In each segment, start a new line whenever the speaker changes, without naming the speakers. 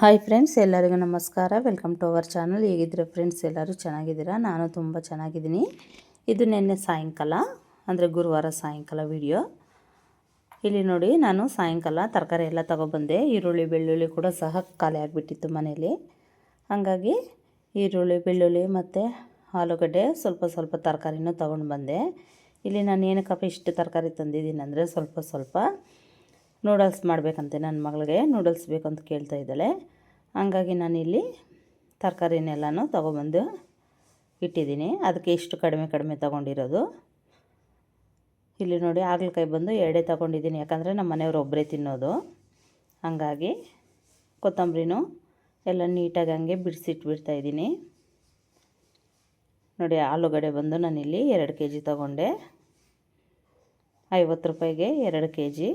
Hi friends ಎಲ್ಲರಿಗೂ ನಮಸ್ಕಾರ. Welcome to our channel ಹೇಗಿದ್ದೀರಾ ಫ್ರೆಂಡ್ಸ್ ಎಲ್ಲರೂ ಚೆನ್ನಾಗಿದ್ದೀರಾ? ನಾನು ತುಂಬ ಚೆನ್ನಾಗಿದ್ದೀನಿ. ಇದು ನಿನ್ನೆ ಸಾಯಂಕಾಲ, ಅಂದರೆ ಗುರುವಾರ ಸಾಯಂಕಾಲ ವಿಡಿಯೋ ಇಲ್ಲಿ ನೋಡಿ, ನಾನು ಸಾಯಂಕಾಲ ತರಕಾರಿ ಎಲ್ಲ ತೊಗೊಬಂದೆ. ಈರುಳ್ಳಿ, ಬೆಳ್ಳುಳ್ಳಿ ಕೂಡ ಸಹ ಖಾಲಿ ಆಗಿಬಿಟ್ಟಿತ್ತು ಮನೇಲಿ ಹಾಗಾಗಿ ಈರುಳ್ಳಿ, ಬೆಳ್ಳುಳ್ಳಿ ಮತ್ತು ಆಲೂಗಡ್ಡೆ ಸ್ವಲ್ಪ ಸ್ವಲ್ಪ ತರಕಾರಿನೂ ತೊಗೊಂಡು ಬಂದೆ ಇಲ್ಲಿ ನಾನು ಏನಕ್ಕಪ್ಪ ಇಷ್ಟು ತರಕಾರಿ ತಂದಿದ್ದೀನಿ ಅಂದರೆ ಸ್ವಲ್ಪ ಸ್ವಲ್ಪ ನೂಡಲ್ಸ್ ಮಾಡಬೇಕಂತೆ ನನ್ನ ಮಗಳಿಗೆ. ನೂಡಲ್ಸ್ ಬೇಕಂತ ಕೇಳ್ತಾ ಇದ್ದಾಳೆ. ಹಂಗಾಗಿ ನಾನಿಲ್ಲಿ ತರಕಾರಿನೆಲ್ಲನೂ ತೊಗೊಬಂದು ಇಟ್ಟಿದ್ದೀನಿ. ಅದಕ್ಕೆ ಇಷ್ಟು ಕಡಿಮೆ ಕಡಿಮೆ ತೊಗೊಂಡಿರೋದು. ಇಲ್ಲಿ ನೋಡಿ ಹಾಗಲಕಾಯಿ ಬಂದು ಎರಡೇ ತೊಗೊಂಡಿದ್ದೀನಿ. ಯಾಕಂದರೆ ನಮ್ಮ ಮನೆಯವರು ಒಬ್ಬರೇ ತಿನ್ನೋದು. ಹಾಗಾಗಿ ಕೊತ್ತಂಬರಿನೂ ಎಲ್ಲ ನೀಟಾಗಿ ಹಂಗೆ ಬಿಡಿಸಿಟ್ಬಿಡ್ತಾಯಿದ್ದೀನಿ ನೋಡಿ ಆಲೂಗಡ್ಡೆ ಬಂದು ನಾನಿಲ್ಲಿ ಎರಡು ಕೆ ಜಿ ತೊಗೊಂಡೆ. ಐವತ್ತು ರೂಪಾಯಿಗೆ ಎರಡು ಕೆ ಜಿ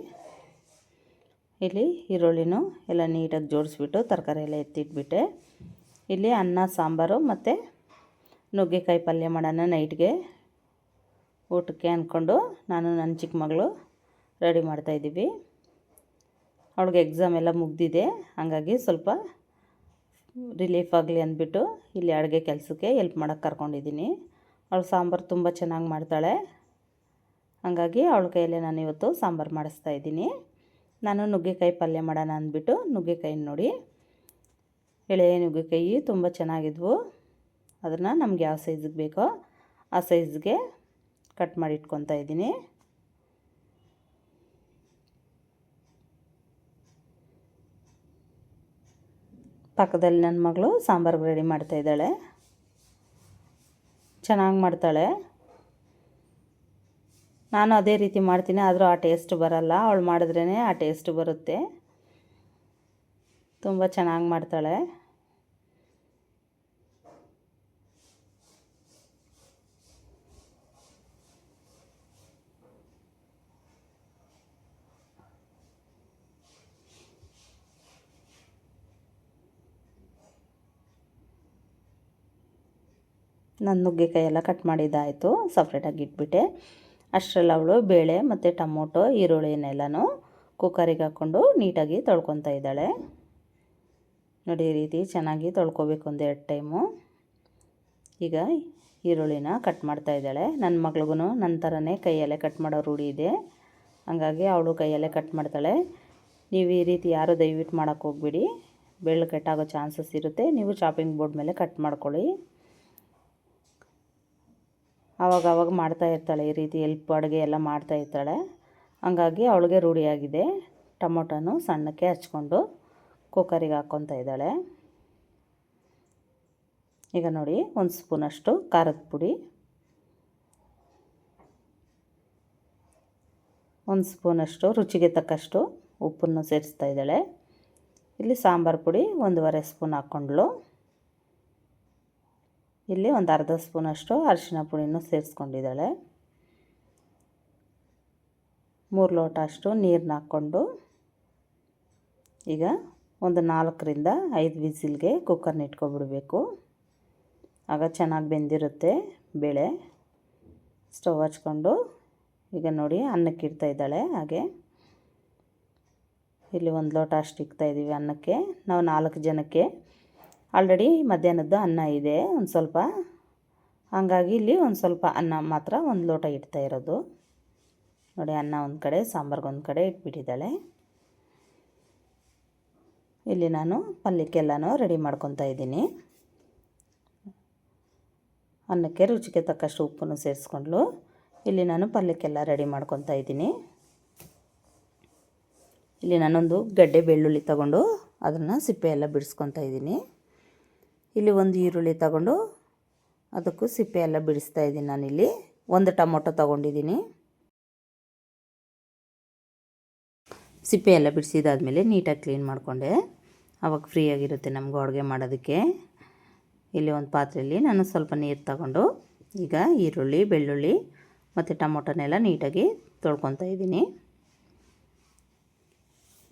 ಇಲ್ಲಿ ಈರುಳ್ಳಿನೂ ಎಲ್ಲ ನೀಟಾಗಿ ಜೋಡಿಸ್ಬಿಟ್ಟು ತರಕಾರಿ ಎಲ್ಲ ಎತ್ತಿಟ್ಬಿಟ್ಟೆ. ಇಲ್ಲಿ ಅನ್ನ, ಸಾಂಬಾರು ಮತ್ತು ನುಗ್ಗೆಕಾಯಿ ಪಲ್ಯ ಮಾಡೋಣ ನೈಟ್ಗೆ. ಊಟಕ್ಕೆ ಅಂದ್ಕೊಂಡು ನಾನು ನನ್ನ ಚಿಕ್ಕ ಮಗಳು ರೆಡಿ ಮಾಡ್ತಾಯಿದ್ದೀವಿ ಅವಳಿಗೆ ಎಕ್ಸಾಮ್ ಎಲ್ಲ ಮುಗ್ದಿದೆ. ಹಾಗಾಗಿ ಸ್ವಲ್ಪ ರಿಲೀಫ್ ಆಗಲಿ ಅಂದ್ಬಿಟ್ಟು ಇಲ್ಲಿ ಅಡುಗೆ ಕೆಲಸಕ್ಕೆ ಎಲ್ಪ್ ಮಾಡೋಕ್ಕೆ ಕರ್ಕೊಂಡಿದ್ದೀನಿ. ಅವಳು ಸಾಂಬಾರು ತುಂಬ ಚೆನ್ನಾಗಿ ಮಾಡ್ತಾಳೆ. ಹಾಗಾಗಿ ಅವಳ ಕೈಯಲ್ಲೇ ನಾನು ಇವತ್ತು ಸಾಂಬಾರು ಮಾಡಿಸ್ತಾ ಇದ್ದೀನಿ. ನಾನು ನುಗ್ಗೆಕಾಯಿ ಪಲ್ಯ ಮಾಡೋಣ ಅಂದ್ಬಿಟ್ಟು ನುಗ್ಗೆಕಾಯಿ ನೋಡಿ. ಎಳೆ ನುಗ್ಗೆಕಾಯಿ ತುಂಬ ಚೆನ್ನಾಗಿದ್ವು. ಅದನ್ನು ನಮ್ಗೆ ಯಾವ ಸೈಜಿಗೆ ಬೇಕೋ ಆ ಸೈಜ್ಗೆ ಕಟ್ ಮಾಡಿ ಇಟ್ಕೊತಾ ಇದ್ದೀನಿ. ಪಕ್ಕದಲ್ಲಿ ನನ್ನ ಮಗಳು ಸಾಂಬಾರ್ಗೆ ರೆಡಿ ಮಾಡ್ತಾಯಿದ್ದಾಳೆ ಚೆನ್ನಾಗಿ ಮಾಡ್ತಾಳೆ. ನಾನು ಅದೇ ರೀತಿ ಮಾಡ್ತೀನಿ, ಆದರೂ ಆ ಟೇಸ್ಟ್ ಬರಲ್ಲ. ಅವಳು ಮಾಡಿದ್ರೇ ಆ ಟೇಸ್ಟ್ ಬರುತ್ತೆ. ತುಂಬ ಚೆನ್ನಾಗಿ ಮಾಡ್ತಾಳೆ. ನನ್ನ ನುಗ್ಗೆಕಾಯಿ ಎಲ್ಲ ಕಟ್ ಮಾಡಿದ್ದಾಯಿತು ಸಪ್ರೇಟಾಗಿ ಇಟ್ಬಿಟ್ಟೆ. ಅಷ್ಟರಲ್ಲಿ ಅವಳು ಬೇಳೆ ಮತ್ತು ಟೊಮೊಟೊ ಈರುಳ್ಳಿನೆಲ್ಲನೂ ಕುಕ್ಕರಿಗೆ ಹಾಕ್ಕೊಂಡು ನೀಟಾಗಿ ತೊಳ್ಕೊತಾ ಇದ್ದಾಳೆ. ನೋಡಿ ಈ ರೀತಿ ಚೆನ್ನಾಗಿ ತೊಳ್ಕೊಬೇಕು ಒಂದೆರಡು ಟೈಮು. ಈಗ ಈರುಳ್ಳಿನ ಕಟ್ ಮಾಡ್ತಾ ಇದ್ದಾಳೆ. ನನ್ನ ಮಗಳಿಗೂ ನನ್ನ ಥರನೇ ಕೈಯಲ್ಲೇ ಕಟ್ ಮಾಡೋ ರೂಢಿ ಇದೆ. ಹಾಗಾಗಿ ಅವಳು ಕೈಯಲ್ಲೇ ಕಟ್ ಮಾಡ್ತಾಳೆ. ನೀವು ಈ ರೀತಿ ಯಾರು ದಯವಿಟ್ಟು ಮಾಡೋಕ್ಕೆ ಹೋಗ್ಬಿಡಿ. ಬೆಳ್ಳು ಕೆಟ್ಟಾಗೋ ಚಾನ್ಸಸ್ ಇರುತ್ತೆ. ನೀವು ಶಾಪಿಂಗ್ ಬೋರ್ಡ್ ಮೇಲೆ ಕಟ್ ಮಾಡ್ಕೊಳ್ಳಿ. ಆವಾಗ ಆವಾಗ ಮಾಡ್ತಾ ಇರ್ತಾಳೆ, ಈ ರೀತಿ ಎಲ್ಪ್, ಅಡುಗೆ ಎಲ್ಲ ಮಾಡ್ತಾ ಇರ್ತಾಳೆ. ಹಂಗಾಗಿ ಅವಳಿಗೆ ರೂಢಿಯಾಗಿದೆ. ಟೊಮೊಟೊನು ಸಣ್ಣಕ್ಕೆ ಹಚ್ಕೊಂಡು ಕುಕ್ಕರಿಗೆ ಹಾಕ್ಕೊತಾ ಇದ್ದಾಳೆ. ಈಗ ನೋಡಿ, ಒಂದು ಸ್ಪೂನಷ್ಟು ಖಾರದ ಪುಡಿ. ಒಂದು ಸ್ಪೂನಷ್ಟು ರುಚಿಗೆ ತಕ್ಕಷ್ಟು ಉಪ್ಪನ್ನು ಸೇರಿಸ್ತಾ ಇದ್ದಾಳೆ. ಇಲ್ಲಿ ಸಾಂಬಾರು ಪುಡಿ ಒಂದೂವರೆ ಸ್ಪೂನ್ ಹಾಕ್ಕೊಂಡ್ಳು. ಇಲ್ಲಿ ಒಂದು ಅರ್ಧ ಸ್ಪೂನಷ್ಟು ಅರಿಶಿನ ಪುಡಿನೂ ಸೇರಿಸ್ಕೊಂಡಿದ್ದಾಳೆ. ಮೂರು ಲೋಟ ಅಷ್ಟು ನೀರನ್ನ ಹಾಕ್ಕೊಂಡು ಈಗ ಒಂದು ನಾಲ್ಕರಿಂದ ಐದು ವಿಸಿಲ್ಗೆ ಕುಕ್ಕರ್ನ ಇಟ್ಕೊಬಿಡಬೇಕು. ಆಗ ಚೆನ್ನಾಗಿ ಬೆಂದಿರುತ್ತೆ ಬೇಳೆ. ಸ್ಟವ್ ಹಚ್ಕೊಂಡು ಈಗ ನೋಡಿ ಅನ್ನಕ್ಕೆ ಇಡ್ತಾ ಇದ್ದಾಳೆ ಹಾಗೆ. ಇಲ್ಲಿ ಒಂದು ಲೋಟ ಅಷ್ಟು ಇಕ್ತಾಯಿದ್ದೀವಿ ಅನ್ನಕ್ಕೆ. ನಾವು ನಾಲ್ಕು ಜನಕ್ಕೆ ಆಲ್ರೆಡಿ ಮಧ್ಯಾಹ್ನದ್ದು ಅನ್ನ ಇದೆ, ಒಂದು ಸ್ವಲ್ಪ. ಹಾಗಾಗಿ ಇಲ್ಲಿ ಒಂದು ಸ್ವಲ್ಪ ಅನ್ನ ಮಾತ್ರ ಒಂದು ಲೋಟ ಇಡ್ತಾ ಇರೋದು. ನೋಡಿ, ಅನ್ನ ಒಂದು ಕಡೆ, ಸಾಂಬಾರ್ಗೆ ಒಂದು ಕಡೆ ಇಟ್ಬಿಟ್ಟಿದ್ದಾಳೆ. ಇಲ್ಲಿ ನಾನು ಪಲ್ಯಕ್ಕೆಲ್ಲನೂ ರೆಡಿ ಮಾಡ್ಕೊತಾ ಇದ್ದೀನಿ. ಅನ್ನಕ್ಕೆ ರುಚಿಗೆ ತಕ್ಕಷ್ಟು ಉಪ್ಪನ್ನು ಸೇರಿಸ್ಕೊಂಡ್ಲು. ಇಲ್ಲಿ ನಾನು ಪಲ್ಯಕ್ಕೆಲ್ಲ ರೆಡಿ ಮಾಡ್ಕೊತಾ ಇದ್ದೀನಿ. ಇಲ್ಲಿ ನಾನೊಂದು ಗಡ್ಡೆ ಬೆಳ್ಳುಳ್ಳಿ ತಗೊಂಡು ಅದನ್ನು ಸಿಪ್ಪೆ ಎಲ್ಲ ಬಿಡಿಸ್ಕೊತಾ ಇದ್ದೀನಿ. ಇಲ್ಲಿ ಒಂದು ಈರುಳ್ಳಿ ತಗೊಂಡು ಅದಕ್ಕೂ ಸಿಪ್ಪೆ ಎಲ್ಲ ಬಿಡಿಸ್ತಾ ಇದ್ದೀನಿ ನಾನಿಲ್ಲಿ. ಒಂದು ಟೊಮೊಟೊ ತಗೊಂಡಿದ್ದೀನಿ. ಸಿಪ್ಪೆ ಎಲ್ಲ ಬಿಡಿಸಿದಾದ್ಮೇಲೆ ನೀಟಾಗಿ ಕ್ಲೀನ್ ಮಾಡಿಕೊಂಡೆ. ಅವಾಗ ಫ್ರೀಯಾಗಿರುತ್ತೆ ನಮ್ಗೆ ಅಡುಗೆ ಮಾಡೋದಕ್ಕೆ. ಇಲ್ಲಿ ಒಂದು ಪಾತ್ರೆಯಲ್ಲಿ ನಾನು ಸ್ವಲ್ಪ ನೀರು ತಗೊಂಡು ಈಗ ಈರುಳ್ಳಿ, ಬೆಳ್ಳುಳ್ಳಿ ಮತ್ತು ಟೊಮೊಟೊನೆಲ್ಲ ನೀಟಾಗಿ ತೊಳ್ಕೊತಾ ಇದ್ದೀನಿ.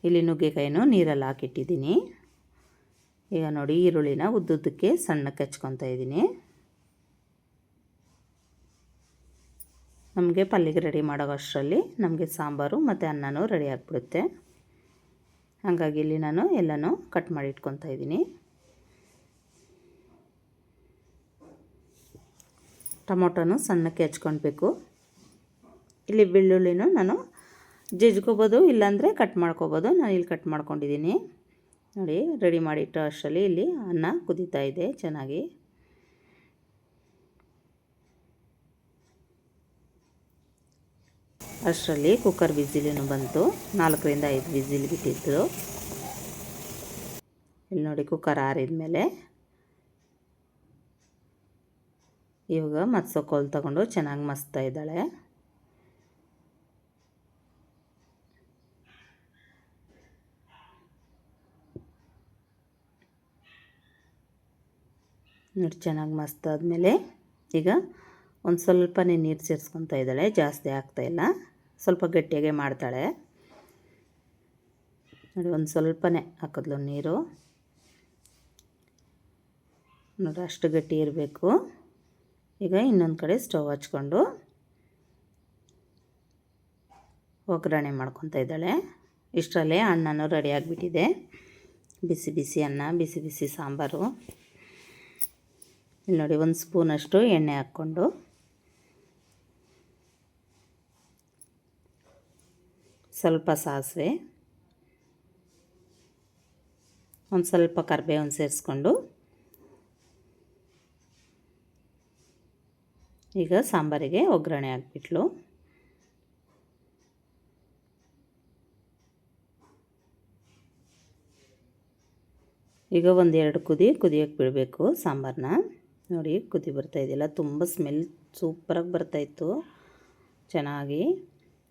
ಇಲ್ಲಿ ನುಗ್ಗೆಕಾಯಿನೂ ನೀರಲ್ಲಿ ಹಾಕಿಟ್ಟಿದ್ದೀನಿ. ಈಗ ನೋಡಿ ಈರುಳ್ಳಿನ ಉದ್ದುದ್ದಕ್ಕೆ ಸಣ್ಣಕ್ಕೆ ಹಚ್ಕೊತಾ ಇದ್ದೀನಿ. ನಮಗೆ ಪಲ್ಲಿಗೆ ರೆಡಿ ಮಾಡೋ ಅಷ್ಟರಲ್ಲಿ ನಮಗೆ ಸಾಂಬಾರು ಮತ್ತು ಅನ್ನನೂ ರೆಡಿ ಆಗಿಬಿಡುತ್ತೆ. ಹಾಗಾಗಿ ಇಲ್ಲಿ ನಾನು ಎಲ್ಲನೂ ಕಟ್ ಮಾಡಿ ಇಟ್ಕೊತಾ ಇದ್ದೀನಿ. ಟೊಮೊಟೊನು ಸಣ್ಣಕ್ಕೆ ಹೆಚ್ಕೊಳ್ಬೇಕು. ಇಲ್ಲಿ ಬೆಳ್ಳುಳ್ಳಿನೂ ನಾನು ಜಜ್ಕೋಬೋದು ಇಲ್ಲಾಂದರೆ ಕಟ್ ಮಾಡ್ಕೋಬೋದು. ನಾನು ಇಲ್ಲಿ ಕಟ್ ಮಾಡ್ಕೊಂಡಿದ್ದೀನಿ. ನೋಡಿ, ರೆಡಿ ಮಾಡಿಟ್ಟು ಅಷ್ಟರಲ್ಲಿ ಇಲ್ಲಿ ಅನ್ನ ಕುದೀತಾ ಇದೆ ಚೆನ್ನಾಗಿ. ಅಷ್ಟರಲ್ಲಿ ಕುಕ್ಕರ್ ಬಿಸಿಲೂ ಬಂತು. ನಾಲ್ಕರಿಂದ ಐದು ಬಿಸಿಲು ಬಿಟ್ಟಿದ್ರು ಇಲ್ಲಿ ನೋಡಿ ಕುಕ್ಕರ್ ಆರಿದ ಮೇಲೆ. ಇವಾಗ ಮತ್ಸೋಕೋಲ್ ತಗೊಂಡು ಚೆನ್ನಾಗಿ ಮಸ್ತಾ ಇದ್ದಾಳೆ ನೋಡಿ ಚೆನ್ನಾಗಿ ಮಸ್ತ್ ಆದಮೇಲೆ ಈಗ ಒಂದು ಸ್ವಲ್ಪನೇ ನೀರು ಸೇರಿಸ್ಕೊತಾ ಇದ್ದಾಳೆ. ಜಾಸ್ತಿ ಆಗ್ತಾಯಿಲ್ಲ ಸ್ವಲ್ಪ ಗಟ್ಟಿಯಾಗೆ ಮಾಡ್ತಾಳೆ. ನೋಡಿ, ಒಂದು ಸ್ವಲ್ಪನೇ ಹಾಕಿದ್ಲು ನೀರು. ನೋಡಿ, ಅಷ್ಟು ಗಟ್ಟಿ ಇರಬೇಕು. ಈಗ ಇನ್ನೊಂದು ಕಡೆ ಸ್ಟವ್ ಹಚ್ಕೊಂಡು ಒಗ್ಗರಣೆ ಮಾಡ್ಕೊತಾ ಇದ್ದಾಳೆ. ಇಷ್ಟರಲ್ಲೇ ಅನ್ನನೂ ರೆಡಿ ಆಗಿಬಿಟ್ಟಿದೆ. ಬಿಸಿ ಬಿಸಿ ಅನ್ನ, ಬಿಸಿ ಬಿಸಿ ಸಾಂಬಾರು. ಇಲ್ಲಿ ನೋಡಿ, ಒಂದು ಸ್ಪೂನಷ್ಟು ಎಣ್ಣೆ ಹಾಕ್ಕೊಂಡು. ಸ್ವಲ್ಪ ಸಾಸಿವೆ. ಒಂದು ಸ್ವಲ್ಪ ಕರಿಬೇವನ್ನು ಸೇರಿಸ್ಕೊಂಡು. ಈಗ ಸಾಂಬಾರಿಗೆ ಒಗ್ಗರಣೆ ಹಾಕ್ಬಿಟ್ಲು. ಈಗ ಒಂದೆರಡು ಕುದಿ ಕುದಿಯೋಕ್ಕೆ ಬಿಡಬೇಕು ಸಾಂಬಾರನ್ನ ನೋಡಿ ಕುದಿ ಬರ್ತಾ ಇದೆಯಲ್ಲ, ತುಂಬ ಸ್ಮೆಲ್ ಸೂಪರಾಗಿ ಬರ್ತಾಯಿತ್ತು ಚೆನ್ನಾಗಿ.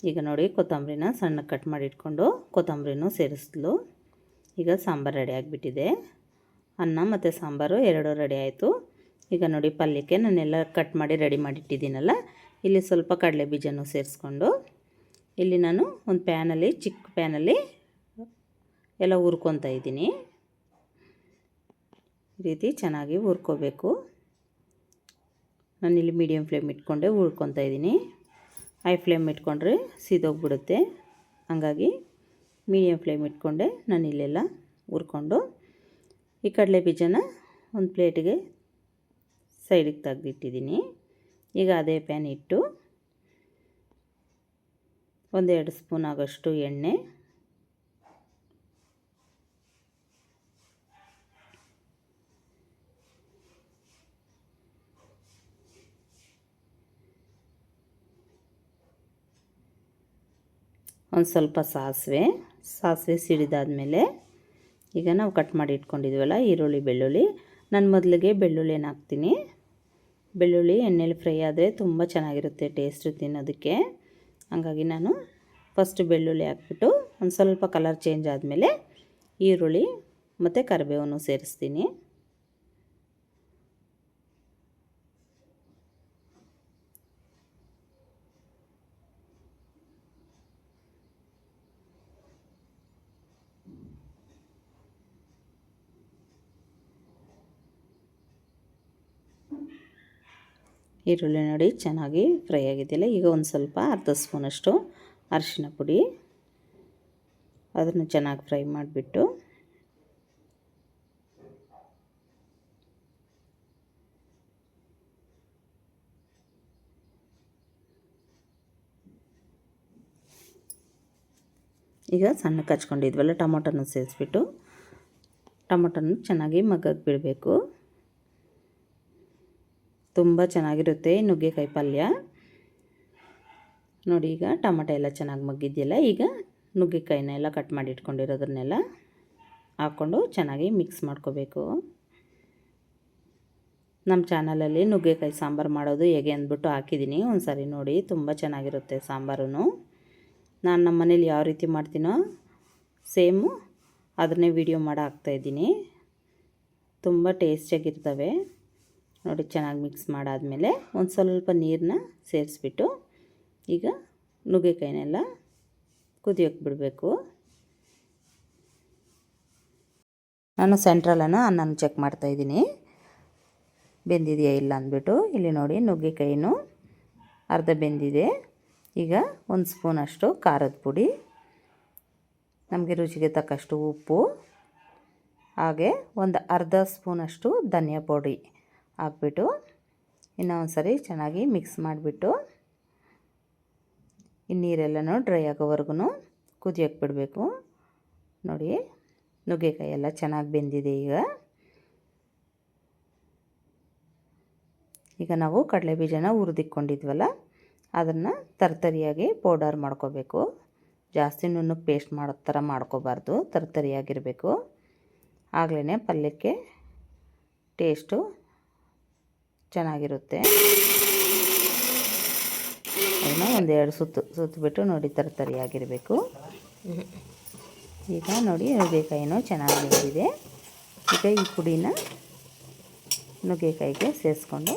ಈಗ ನೋಡಿ ಕೊತ್ತಂಬರಿನ ಸಣ್ಣ ಕಟ್ ಮಾಡಿ ಇಟ್ಕೊಂಡು ಕೊತ್ತಂಬರಿನೂ ಸೇರಿಸ್ಲು ಈಗ ಸಾಂಬಾರು ರೆಡಿ ಆಗಿಬಿಟ್ಟಿದೆ. ಅನ್ನ ಮತ್ತು ಸಾಂಬಾರು ಎರಡೂ ರೆಡಿ ಆಯಿತು. ಈಗ ನೋಡಿ ಪಲ್ಯಕ್ಕೆ ನಾನೆಲ್ಲ ಕಟ್ ಮಾಡಿ ರೆಡಿ ಮಾಡಿಟ್ಟಿದ್ದೀನಲ್ಲ ಇಲ್ಲಿ ಸ್ವಲ್ಪ ಕಡಲೆ ಬೀಜನೂ ಸೇರಿಸ್ಕೊಂಡು. ಇಲ್ಲಿ ನಾನು ಒಂದು ಪ್ಯಾನಲ್ಲಿ ಚಿಕ್ಕ ಪ್ಯಾನಲ್ಲಿ ಎಲ್ಲ ಹುರ್ಕೊತಾ ಇದ್ದೀನಿ. ರೀತಿ ಚೆನ್ನಾಗಿ ಹುರ್ಕೋಬೇಕು. ನಾನಿಲ್ಲಿ ಮೀಡಿಯಮ್ ಫ್ಲೇಮ್ ಇಟ್ಕೊಂಡೆ, ಉಳ್ಕೊತಾ ಇದ್ದೀನಿ. ಹೈ ಫ್ಲೇಮ್ ಇಟ್ಕೊಂಡ್ರೆ ಸೀದೋಗ್ಬಿಡುತ್ತೆ. ಹಾಗಾಗಿ ಮೀಡಿಯಮ್ ಫ್ಲೇಮ್ ಇಟ್ಕೊಂಡೆ ನಾನು ಇಲ್ಲೆಲ್ಲ ಹುರ್ಕೊಂಡು ಈ ಕಡಲೆ ಬೀಜನ ಒಂದು ಪ್ಲೇಟಿಗೆ ಸೈಡಿಗೆ ತೆಗೆದಿಟ್ಟಿದ್ದೀನಿ. ಈಗ ಅದೇ ಪ್ಯಾನ್ ಇಟ್ಟು ಒಂದೆರಡು ಸ್ಪೂನ್ ಆಗೋಷ್ಟು ಎಣ್ಣೆ ಒಂದು ಸ್ವಲ್ಪ ಸಾಸಿವೆ ಸಾಸಿವೆ ಸಿಡಿದಾದ್ಮೇಲೆ ಈಗ ನಾವು ಕಟ್ ಮಾಡಿ ಇಟ್ಕೊಂಡಿದ್ವಲ್ಲ ಈರುಳ್ಳಿ, ಬೆಳ್ಳುಳ್ಳಿ. ನಾನು ಮೊದಲಿಗೆ ಬೆಳ್ಳುಳ್ಳಿನ ಹಾಕ್ತೀನಿ. ಬೆಳ್ಳುಳ್ಳಿ ಎಣ್ಣೆಲಿ ಫ್ರೈ ಆದರೆ ತುಂಬ ಚೆನ್ನಾಗಿರುತ್ತೆ ಟೇಸ್ಟು ತಿನ್ನೋದಕ್ಕೆ. ಹಾಗಾಗಿ ನಾನು ಫಸ್ಟ್ ಬೆಳ್ಳುಳ್ಳಿ ಹಾಕ್ಬಿಟ್ಟು ಒಂದು ಸ್ವಲ್ಪ ಕಲರ್ ಚೇಂಜ್ ಆದಮೇಲೆ ಈರುಳ್ಳಿ ಮತ್ತು ಕರಿಬೇವನ್ನು ಸೇರಿಸ್ತೀನಿ. ಈರುಳ್ಳಿ ನೋಡಿ ಚೆನ್ನಾಗಿ ಫ್ರೈ ಆಗಿದೆಯಲ್ಲ, ಈಗ ಒಂದು ಸ್ವಲ್ಪ ಅರ್ಧ ಸ್ಪೂನಷ್ಟು ಅರಿಶಿನ ಪುಡಿ. ಅದನ್ನು ಚೆನ್ನಾಗಿ ಫ್ರೈ ಮಾಡಿಬಿಟ್ಟು ಈಗ ಸಣ್ಣ ಹಚ್ಕೊಂಡಿದ್ವಲ್ಲ ಟೊಮೊಟೊನ ಸೇರಿಸ್ಬಿಟ್ಟು ಟೊಮೊಟೊನ ಚೆನ್ನಾಗಿ ಮಗ್ಗಕ್ಕೆ ಬಿಡಬೇಕು. ತುಂಬ ಚೆನ್ನಾಗಿರುತ್ತೆ ನುಗ್ಗೆಕಾಯಿ ಪಲ್ಯ. ನೋಡಿ ಈಗ ಟೊಮಟೊ ಎಲ್ಲ ಚೆನ್ನಾಗಿ ಮಗ್ಗಿದೆಯಲ್ಲ, ಈಗ ನುಗ್ಗೆಕಾಯಿನ ಎಲ್ಲ ಕಟ್ ಮಾಡಿ ಇಟ್ಕೊಂಡಿರೋದನ್ನೆಲ್ಲ ಹಾಕ್ಕೊಂಡು ಚೆನ್ನಾಗಿ ಮಿಕ್ಸ್ ಮಾಡ್ಕೋಬೇಕು. ನಮ್ಮ ಚಾನಲಲ್ಲಿ ನುಗ್ಗೆಕಾಯಿ ಸಾಂಬಾರು ಮಾಡೋದು ಹೇಗೆ ಅಂದ್ಬಿಟ್ಟು ಹಾಕಿದ್ದೀನಿ ಒಂದು ಸಾರಿ ನೋಡಿ, ತುಂಬ ಚೆನ್ನಾಗಿರುತ್ತೆ ಸಾಂಬಾರು ನಾನು ನಮ್ಮ ಮನೇಲಿ ಯಾವ ರೀತಿ ಮಾಡ್ತೀನೋ ಸೇಮು ಅದನ್ನೇ ವಿಡಿಯೋ ಮಾಡಿ ಹಾಕ್ತಾಯಿದ್ದೀನಿ ತುಂಬ ಟೇಸ್ಟಿಯಾಗಿರ್ತವೆ ನೋಡಿ, ಚೆನ್ನಾಗಿ ಮಿಕ್ಸ್ ಮಾಡಾದಮೇಲೆ ಒಂದು ಸ್ವಲ್ಪ ನೀರನ್ನ ಸೇರಿಸ್ಬಿಟ್ಟು ಈಗ ನುಗ್ಗೆಕಾಯಿನೆಲ್ಲ ಕುದಿಯೋಕ್ಕೆ ಬಿಡಬೇಕು. ನಾನು ಸೆಂಟ್ರಲನ್ನು ಅನ್ನನ ಚೆಕ್ ಮಾಡ್ತಾಯಿದ್ದೀನಿ ಬೆಂದಿದೆಯಾ ಇಲ್ಲ ಅಂದ್ಬಿಟ್ಟು. ಇಲ್ಲಿ ನೋಡಿ, ನುಗ್ಗೆಕಾಯಿನೂ ಅರ್ಧ ಬೆಂದಿದೆ. ಈಗ ಒಂದು ಸ್ಪೂನಷ್ಟು ಖಾರದ ಪುಡಿ, ನಮಗೆ ರುಚಿಗೆ ತಕ್ಕಷ್ಟು ಉಪ್ಪು, ಹಾಗೆ ಒಂದು ಅರ್ಧ ಸ್ಪೂನಷ್ಟು ಧನಿಯಾ ಪುಡಿ ಹಾಕ್ಬಿಟ್ಟು ಇನ್ನೊಂದು ಸರಿ ಚೆನ್ನಾಗಿ ಮಿಕ್ಸ್ ಮಾಡಿಬಿಟ್ಟು ಈ ನೀರೆಲ್ಲನೂ ಡ್ರೈ ಆಗೋವರೆಗೂ ಕುದಿಯೋಕೆ ಬಿಡಬೇಕು ನೋಡಿ, ನುಗ್ಗೆಕಾಯಿ ಎಲ್ಲ ಚೆನ್ನಾಗಿ ಬೆಂದಿದೆ ಈಗ. ಈಗ ನಾವು ಕಡಲೆ ಬೀಜನ ಹುರಿದಿಕ್ಕೊಂಡಿದ್ವಲ್ಲ, ಅದನ್ನು ತರ್ತರಿಯಾಗಿ ಪೌಡರ್ ಮಾಡ್ಕೋಬೇಕು. ಜಾಸ್ತಿ ನುಣ್ಣಗೆ ಪೇಸ್ಟ್ ಮಾಡೋ ಥರ ಮಾಡ್ಕೋಬಾರ್ದು, ತರ್ತರಿಯಾಗಿರಬೇಕು. ಆಗಲೇ ಪಲ್ಯಕ್ಕೆ ಟೇಸ್ಟು ಚೆನ್ನಾಗಿರುತ್ತೆ. ಅದನ್ನು ಒಂದೆರಡು ಸುತ್ತು ಸುತ್ತಿಬಿಟ್ಟು ನೋಡಿ ತರತರಿಯಾಗಿರಬೇಕು ಈಗ ನೋಡಿ ನುಗ್ಗೆಕಾಯಿನೂ ಚೆನ್ನಾಗಿ ಬೆಂದಿದೆ. ಈಗ ಈ ಪುಡಿನ ನುಗ್ಗೆಕಾಯಿಗೆ ಸೇರಿಸ್ಕೊಂಡು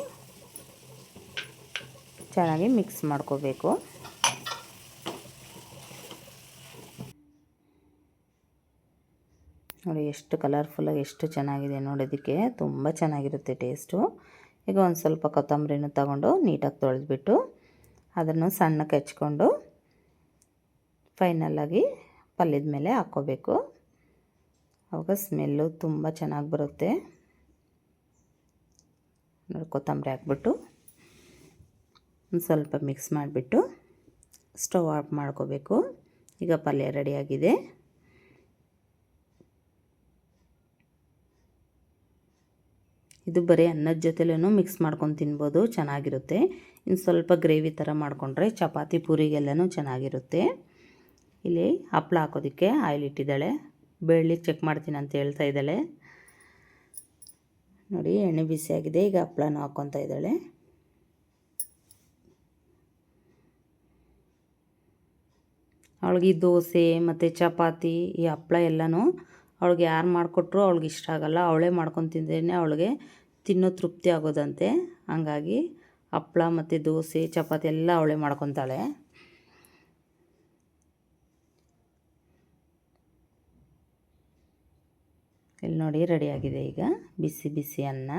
ಚೆನ್ನಾಗಿ ಮಿಕ್ಸ್ ಮಾಡ್ಕೋಬೇಕು. ನೋಡಿ ಎಷ್ಟು ಕಲರ್ಫುಲ್ಲಾಗಿ ಎಷ್ಟು ಚೆನ್ನಾಗಿದೆ ನೋಡೋದಕ್ಕೆ. ತುಂಬ ಚೆನ್ನಾಗಿರುತ್ತೆ ಟೇಸ್ಟು ಈಗ ಒಂದು ಸ್ವಲ್ಪ ಕೊತ್ತಂಬರಿನ ತಗೊಂಡು ನೀಟಾಗಿ ತೊಳೆದ್ಬಿಟ್ಟು ಅದನ್ನು ಸಣ್ಣಕ್ಕೆ ಹೆಚ್ಕೊಂಡು ಫೈನಲ್ಲಾಗಿ ಪಲ್ಯದ ಮೇಲೆ ಹಾಕ್ಕೋಬೇಕು. ಅವಾಗ ಸ್ಮೆಲ್ಲು ತುಂಬ ಚೆನ್ನಾಗಿ ಬರುತ್ತೆ. ನೋಡಿ, ಕೊತ್ತಂಬರಿ ಹಾಕ್ಬಿಟ್ಟು ಒಂದು ಸ್ವಲ್ಪ ಮಿಕ್ಸ್ ಮಾಡಿಬಿಟ್ಟು ಸ್ಟವ್ ಆಫ್ ಮಾಡ್ಕೋಬೇಕು. ಈಗ ಪಲ್ಯ ರೆಡಿಯಾಗಿದೆ ಇದು ಬರೀ ಅನ್ನದ ಜೊತೆಲೂ ಮಿಕ್ಸ್ ಮಾಡ್ಕೊಂಡು ತಿನ್ಬೋದು, ಚೆನ್ನಾಗಿರುತ್ತೆ. ಇನ್ನು ಸ್ವಲ್ಪ ಗ್ರೇವಿ ಥರ ಮಾಡಿಕೊಂಡ್ರೆ ಚಪಾತಿ ಪೂರಿಗೆಲ್ಲನೂ ಚೆನ್ನಾಗಿರುತ್ತೆ. ಇಲ್ಲಿ ಹಪ್ಪಳ ಹಾಕೋದಕ್ಕೆ ಆಯಿಲ್ ಇಟ್ಟಿದ್ದಾಳೆ. ಬೆಳ್ಳಿ ಚೆಕ್ ಮಾಡ್ತೀನಿ ಅಂತ ಹೇಳ್ತಾ ಇದ್ದಾಳೆ. ನೋಡಿ, ಎಣ್ಣೆ ಬಿಸಿಯಾಗಿದೆ, ಈಗ ಹಪ್ಳನೂ ಹಾಕ್ಕೊತಾ ಇದ್ದಾಳೆ. ಅವಳಿಗೆ ದೋಸೆ ಮತ್ತು ಚಪಾತಿ, ಈ ಹಪ್ಪಳ ಎಲ್ಲನೂ ಅವಳಿಗೆ ಯಾರು ಮಾಡಿಕೊಟ್ರು ಅವಳಿಗೆ ಇಷ್ಟ ಆಗೋಲ್ಲ. ಅವಳೇ ಮಾಡ್ಕೊಂಡು ತಿಂದ್ರೇ ಅವಳಿಗೆ ತಿನ್ನೋ ತೃಪ್ತಿ ಆಗೋದಂತೆ. ಹಂಗಾಗಿ ಹಪ್ಪಳ ಮತ್ತು ದೋಸೆ, ಚಪಾತಿ ಎಲ್ಲ ಅವಳೇ ಮಾಡ್ಕೊತಾಳೆ. ಇಲ್ಲಿ ನೋಡಿ ರೆಡಿಯಾಗಿದೆ ಈಗ. ಬಿಸಿ ಬಿಸಿ ಅನ್ನ.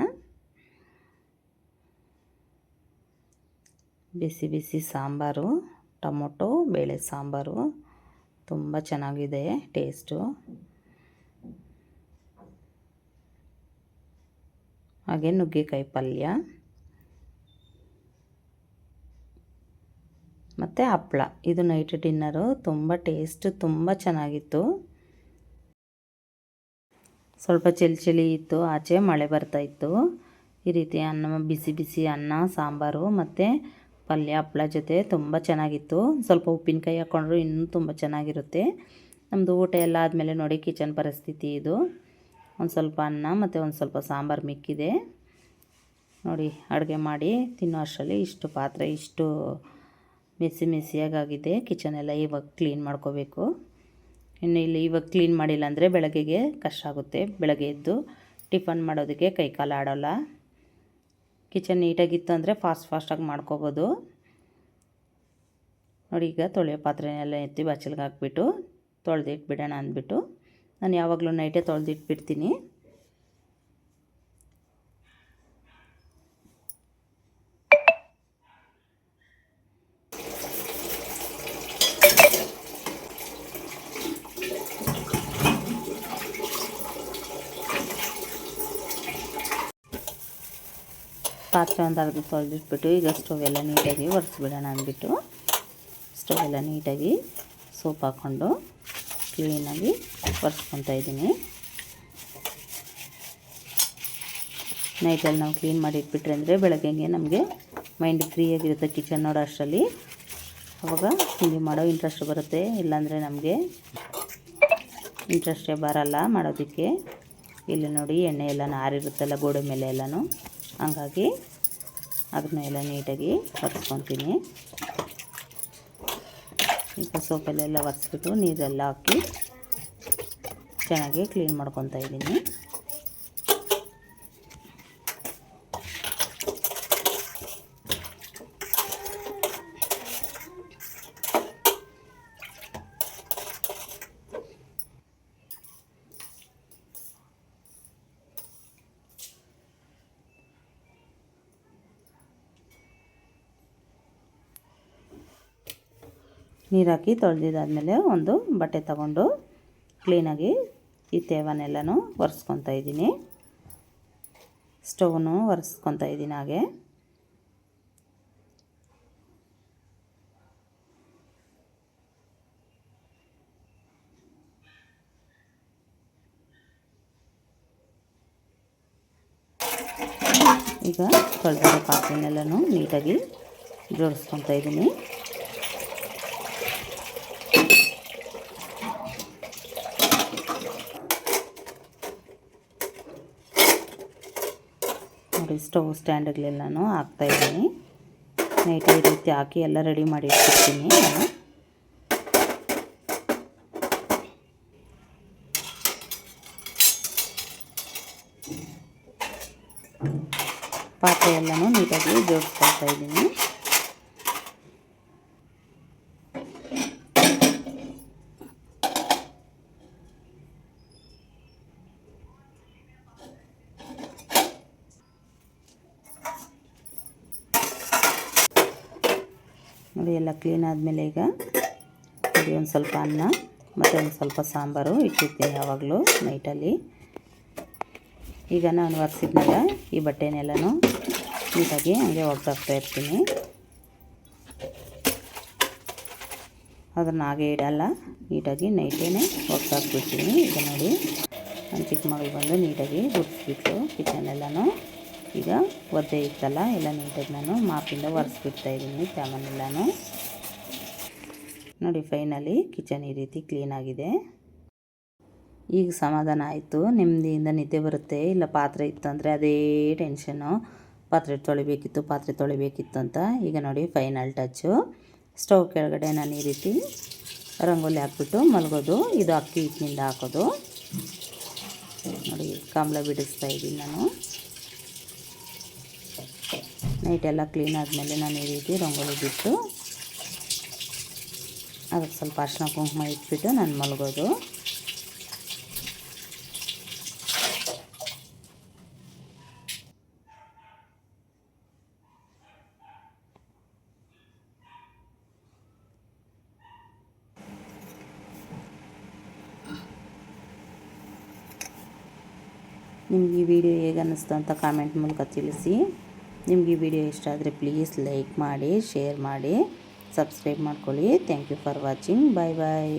ಬಿಸಿ ಬಿಸಿ ಸಾಂಬಾರು, ಟೊಮೊಟೊ, ಬೇಳೆ ಸಾಂಬಾರು. ತುಂಬ ಚೆನ್ನಾಗಿದೆ ಟೇಸ್ಟು ಹಾಗೆ ನುಗ್ಗೆಕಾಯಿ ಪಲ್ಯ. ಮತ್ತು ಹಪ್ಪಳ ಇದು ನೈಟ್ ಡಿನ್ನರು ತುಂಬ ಟೇಸ್ಟ್ ತುಂಬ ಚೆನ್ನಾಗಿತ್ತು. ಸ್ವಲ್ಪ ಚಳಿ ಚಳಿ ಇತ್ತು. ಆಚೆ ಮಳೆ ಬರ್ತಾಯಿತ್ತು ಈ ರೀತಿ ಅನ್ನ, ಬಿಸಿ ಬಿಸಿ ಅನ್ನ, ಸಾಂಬಾರು ಮತ್ತು ಪಲ್ಯ ಹಪ್ಪಳ ಜೊತೆ ತುಂಬ ಚೆನ್ನಾಗಿತ್ತು. ಸ್ವಲ್ಪ ಉಪ್ಪಿನಕಾಯಿ ಹಾಕ್ಕೊಂಡ್ರು ಇನ್ನೂ ತುಂಬ ಚೆನ್ನಾಗಿರುತ್ತೆ. ನಮ್ಮದು ಊಟ ಎಲ್ಲ ಆದಮೇಲೆ ನೋಡಿ ಕಿಚನ್ ಪರಿಸ್ಥಿತಿ ಇದು. ಒಂದು ಸ್ವಲ್ಪ ಅನ್ನ ಮತ್ತು ಒಂದು ಸ್ವಲ್ಪ ಸಾಂಬಾರು ಮಿಕ್ಕಿದೆ. ನೋಡಿ, ಅಡುಗೆ ಮಾಡಿ ತಿನ್ನೋ ಅಷ್ಟರಲ್ಲಿ ಇಷ್ಟು ಪಾತ್ರೆ, ಇಷ್ಟು ಮೆಸಿ ಮೆಸಿಯಾಗಿದೆ ಕಿಚನ್ ಎಲ್ಲ ಇವಾಗ ಕ್ಲೀನ್ ಮಾಡ್ಕೋಬೇಕು. ಇನ್ನು ಇಲ್ಲಿ ಇವಾಗ ಕ್ಲೀನ್ ಮಾಡಿಲ್ಲ ಅಂದರೆ ಬೆಳಗ್ಗೆಗೆ ಕಷ್ಟ ಆಗುತ್ತೆ. ಬೆಳಗ್ಗೆ ಎದ್ದು ಟಿಫನ್ ಮಾಡೋದಕ್ಕೆ ಕೈ ಕಾಲು ಆಡೋಲ್ಲ. ಕಿಚನ್ ನೀಟಾಗಿತ್ತು ಅಂದರೆ ಫಾಸ್ಟ್ ಫಾಸ್ಟಾಗಿ ಮಾಡ್ಕೋಬೋದು. ನೋಡಿ, ಈಗ ತೊಳೆಯೋ ಪಾತ್ರೆನೆಲ್ಲ ಎತ್ತಿ ಬಚ್ಚಲ್ಗೆ ಹಾಕ್ಬಿಟ್ಟು ತೊಳೆದಿಟ್ಬಿಡೋಣ ಅಂದ್ಬಿಟ್ಟು ನಾನು ಯಾವಾಗಲೂ ನೈಟೇ ತೊಳೆದಿಟ್ಬಿಡ್ತೀನಿ. ಪಾತ್ರೆ ಒಂದು ಅರ್ಧ ತೊಳೆದಿಟ್ಬಿಟ್ಟು ಈಗ ಸ್ಟವ್ ಎಲ್ಲ ನೀಟಾಗಿ ಒರೆಸ್ಬಿಡೋಣ ಅಂದ್ಬಿಟ್ಟು. ಸ್ಟವ್ ಎಲ್ಲ ನೀಟಾಗಿ ಸೋಪ್ ಹಾಕ್ಕೊಂಡು. ಕ್ಲೀನಾಗಿ ಒರೆಸ್ಕೊತಾ ಇದ್ದೀನಿ. ನೈಟಲ್ಲಿ ನಾವು ಕ್ಲೀನ್ ಮಾಡಿ ಇಟ್ಬಿಟ್ರೆ ಅಂದರೆ ಬೆಳಗ್ಗೆ ನಮಗೆ ಮೈಂಡ್ ಫ್ರೀಯಾಗಿರುತ್ತೆ ಕಿಚನ್ ನೋಡೋ ಅಷ್ಟರಲ್ಲಿ. ಅವಾಗ ತಿಂಡಿ ಮಾಡೋ ಇಂಟ್ರೆಸ್ಟ್ ಬರುತ್ತೆ, ಇಲ್ಲಾಂದರೆ ನಮಗೆ ಇಂಟ್ರೆಸ್ಟೇ ಬರಲ್ಲ ಮಾಡೋದಕ್ಕೆ. ಇಲ್ಲಿ ನೋಡಿ ಎಣ್ಣೆ ಎಲ್ಲ ನಾರಿರುತ್ತಲ್ಲ ಗೋಡೆ ಮೇಲೆ ಎಲ್ಲನೂ. ಹಂಗಾಗಿ ಅದನ್ನ ಎಲ್ಲ ನೀಟಾಗಿ ಒರೆಸ್ಕೊತೀನಿ. ಈಗ ಸೋಪಲ್ಲೆಲ್ಲ ಒರೆಸ್ಬಿಟ್ಟು ನೀರೆಲ್ಲ ಹಾಕಿ ಚೆನ್ನಾಗಿ ಕ್ಲೀನ್ ಮಾಡ್ಕೊತಾ ಇದ್ದೀನಿ. ನೀರು ಹಾಕಿ ತೊಳೆದಿದ್ದಾದಮೇಲೆ ಒಂದು ಬಟ್ಟೆ ತಗೊಂಡು ಕ್ಲೀನಾಗಿ ಈ ತೇವನ್ನೆಲ್ಲನೂ ಒರೆಸ್ಕೊತಾ ಇದ್ದೀನಿ. ಸ್ಟವ್ನು ಒರೆಸ್ಕೊತಾ ಇದ್ದೀನಿ ಹಾಗೆ. ಈಗ ತೊಳೆದಿರೋ ಪಾತ್ರೆನೆಲ್ಲನೂ ನೀಟಾಗಿ ಜೋಡಿಸ್ಕೊತಾ ಇದ್ದೀನಿ. ನೋಡಿ ಸ್ಟವ್ ಸ್ಟ್ಯಾಂಡ್ಗಳೆಲ್ಲನೂ ಹಾಕ್ತಾಯಿದ್ದೀನಿ ನೈಟ್ ಈ ರೀತಿ ಹಾಕಿ ಎಲ್ಲ ರೆಡಿ ಮಾಡಿ ಇಟ್ಬಿಡ್ತೀನಿ. ನಾನು ಪಾತ್ರೆ ಎಲ್ಲನೂ ನೀಟಾಗಿ ಜೋಡಿಸ್ಕೊಳ್ತಾ ಇದ್ದೀನಿ. ನೋಡಿ, ಎಲ್ಲ ಕ್ಲೀನ್ ಆದಮೇಲೆ ಈಗ ನೋಡಿ, ಒಂದು ಸ್ವಲ್ಪ ಅನ್ನ, ಮತ್ತು ಒಂದು ಸ್ವಲ್ಪ ಸಾಂಬಾರು ಇಟ್ಟಿರ್ತೀನಿ ಯಾವಾಗಲೂ ನೈಟಲ್ಲಿ. ಈಗ ನಾನು ಒರೆಸಿದ್ಮೇಲೆ ಈ ಬಟ್ಟೆನೆಲ್ಲನೂ ನೀಟಾಗಿ ಹಂಗೆ ಒಗ್ದಾಕ್ತಾ ಇರ್ತೀನಿ. ಅದನ್ನು ಹಾಗೆ ಇಡಲ್ಲ, ನೀಟಾಗಿ ನೈಟೇ ಒಗ್ದಾಕ್ಬಿಡ್ತೀನಿ. ಈಗ ನೋಡಿ ನನ್ನ ಚಿಕ್ಕ ಮಗಳು ಬಂದು ನೀಟಾಗಿ ಕಿಚನ್ ಕಿಚನೆಲ್ಲನೂ ಈಗ ಒದ್ದೆ ಇತ್ತಲ್ಲ, ಎಲ್ಲ ನೀಟಾಗಿ ನಾನು ಮಾಪಿಂದ ಒರೆಸ್ಬಿಡ್ತಾ ಇದ್ದೀನಿ ಸಾಮಾನೆಲ್ಲನೂ ನೋಡಿ ಫೈನಲಿ ಕಿಚನ್ ಈ ರೀತಿ ಕ್ಲೀನಾಗಿದೆ ಈಗ ಸಮಾಧಾನ ಆಯಿತು, ನೆಮ್ಮದಿಯಿಂದ ನಿದ್ದೆ ಬರುತ್ತೆ. ಇಲ್ಲ, ಪಾತ್ರೆ ಇತ್ತು ಅಂದರೆ ಅದೇ ಟೆನ್ಷನ್ನು ಪಾತ್ರೆ ತೊಳಿಬೇಕಿತ್ತು ಪಾತ್ರೆ ತೊಳಿಬೇಕಿತ್ತು ಅಂತ. ಈಗ ನೋಡಿ ಫೈನಲ್ ಟಚ್ಚು ಸ್ಟೌವ್ ಕೆಳಗಡೆ ನಾನು ಈ ರೀತಿ ರಂಗೋಲಿ ಹಾಕ್ಬಿಟ್ಟು ಮಲಗೋದು. ಇದು ಅಕ್ಕಿ ಹಿಟ್ಟಿನಿಂದ ಹಾಕೋದು. ನೋಡಿ ಕಂಬಳ ಬಿಡಿಸ್ತಾ ಇದ್ದೀನಿ ನಾನು. ನೈಟೆಲ್ಲ ಕ್ಲೀನ್ ಆದಮೇಲೆ ನಾನು ಈ ರೀತಿ ರಂಗೋಲಿ ಬಿಟ್ಟು ಅದಕ್ಕೆ ಸ್ವಲ್ಪ ಅರ್ಶಿನ ಕುಂಕುಮ ಇಟ್ಬಿಟ್ಟು ನಾನು ಮಲಗೋದು. ನಿಮ್ಗೆ ಈ ವಿಡಿಯೋ ಹೇಗೆ ಅನ್ನಿಸ್ತು ಅಂತ ಕಾಮೆಂಟ್ ಮೂಲಕ ತಿಳಿಸಿ. ನಿಮ್ಗೆ ವಿಡಿಯೋ ಇಷ್ಟ ಆದರೆ ಪ್ಲೀಸ್ ಲೈಕ್ ಮಾಡಿ ಶೇರ್ ಮಾಡಿ ಸಬ್ಸ್ಕ್ರೈಬ್ ಮಾಡ್ಕೊಳ್ಳಿ. Thank you for watching bye bye